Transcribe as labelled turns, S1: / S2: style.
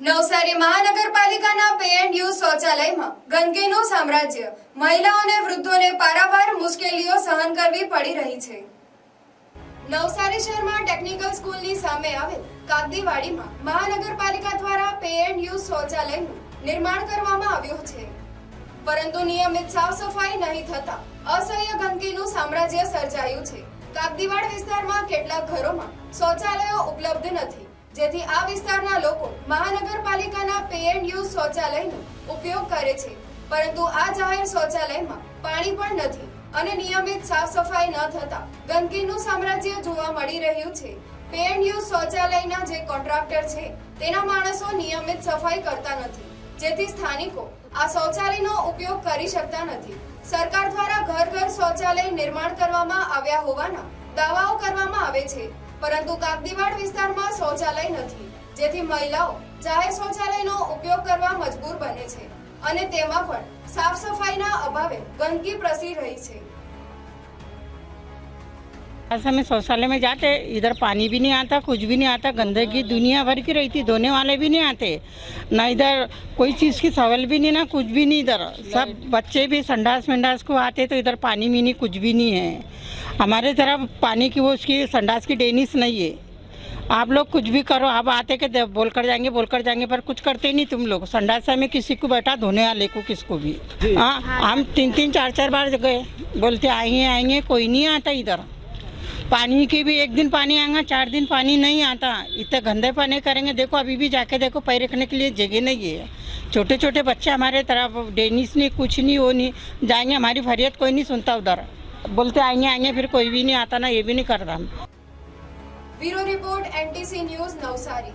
S1: નવસારી મહાનગરપાલિકાના pay and use શૌચાલયમાં ગંદકીનું સામ્રાજ્ય. મહિલાઓ અને વૃદ્ધોને પારાવાર મુશ્કેલીઓ સહન કરવી પડી રહી છે. નવસારી શહેરમાં ટેકનિકલ સ્કૂલની સામે આવેલ કાગદીવાડીમાં મહાનગરપાલિકા દ્વારા પે એન્ડ યુ શૌચાલયનું નિર્માણ કરવામાં આવ્યું છે. પરંતુ નિયમિત સાફ સફાઈ નહીં થતા અસહ્ય ગંદકીનું સામ્રાજ્ય સર્જાયું છે. કાગદીવાડ વિસ્તારમાં કેટલાક ઘરોમાં શૌચાલયો ઉપલબ્ધ નથી. જેથી આ વિસ્તારના લોકો મહાનગરપાલિકાના પે એન્ડ શૌચાલયનો ઉપયોગ કરે છે. પરંતુ આ જાહેર શૌચાલયમાં પાણી પણ નથી અને નિયમિત સાફ સફાઈ ન થતા ગંદકીનું સામ્રાજ્ય જોવા મળી રહ્યું છે. પે શૌચાલયના જે કોન્ટ્રાક્ટર છે, તેના માણસો નિયમિત સફાઈ કરતા નથી. જેથી સ્થાનિકો આ શૌચાલયનો ઉપયોગ કરી શકતા નથી. સરકાર દ્વારા ઘર ઘર શૌચાલય નિર્માણ કરવામાં આવ્યા હોવાના દાવાઓ કરવામાં આવે છે. પરંતુ કાગદીવાડ વિસ્તારમાં શૌચાલય નથી. જેથી મહિલાઓ જાહેર શૌચાલયનો ઉપયોગ કરવા મજબૂર બને છે અને તેમાં પણ સાફ સફાઈના અભાવે ગંદકી પ્રસરી રહી છે.
S2: ऐसे में शौचालय में जाते इधर पानी भी नहीं आता कुछ भी नहीं आता गंदगी दुनिया भर की रहती धोने वाले भी नहीं आते। ना इधर कोई चीज़ की सवाल भी नहीं ना कुछ भी नहीं इधर। सब बच्चे भी संडास मंडास को आते तो इधर पानी भी नहीं कुछ भी नहीं है। हमारे तरफ़ पानी की वो उसकी संडास की डेनिस नहीं है। आप लोग कुछ भी करो आप आते के बोल कर जाएँगे बोल कर जाएँगे पर कुछ करते नहीं तुम लोग। संडासा में किसी को बैठा धोने वाले को किसको भी। हाँ हम तीन तीन चार चार बार गए बोलते आएँगे आएँगे कोई नहीं आता इधर। पानी की भी एक दिन पानी आएगा, चार दिन पानी नहीं आता। इतना गंदे पानी करेंगे। देखो, अभी भी जाके देखो, पैर रखने के लिए जगह नहीं है। छोटे छोटे बच्चे हमारे तरफ़, डेनिस नहीं, कुछ नहीं, वो नहीं। जाएँगे, हमारी फरियत कोई नहीं सुनता उधर। बोलते, आएँगे आएँगे, फिर कोई भी नहीं आता ना, ये भी नहीं करता हम।
S1: Bureau report N news, Navsari.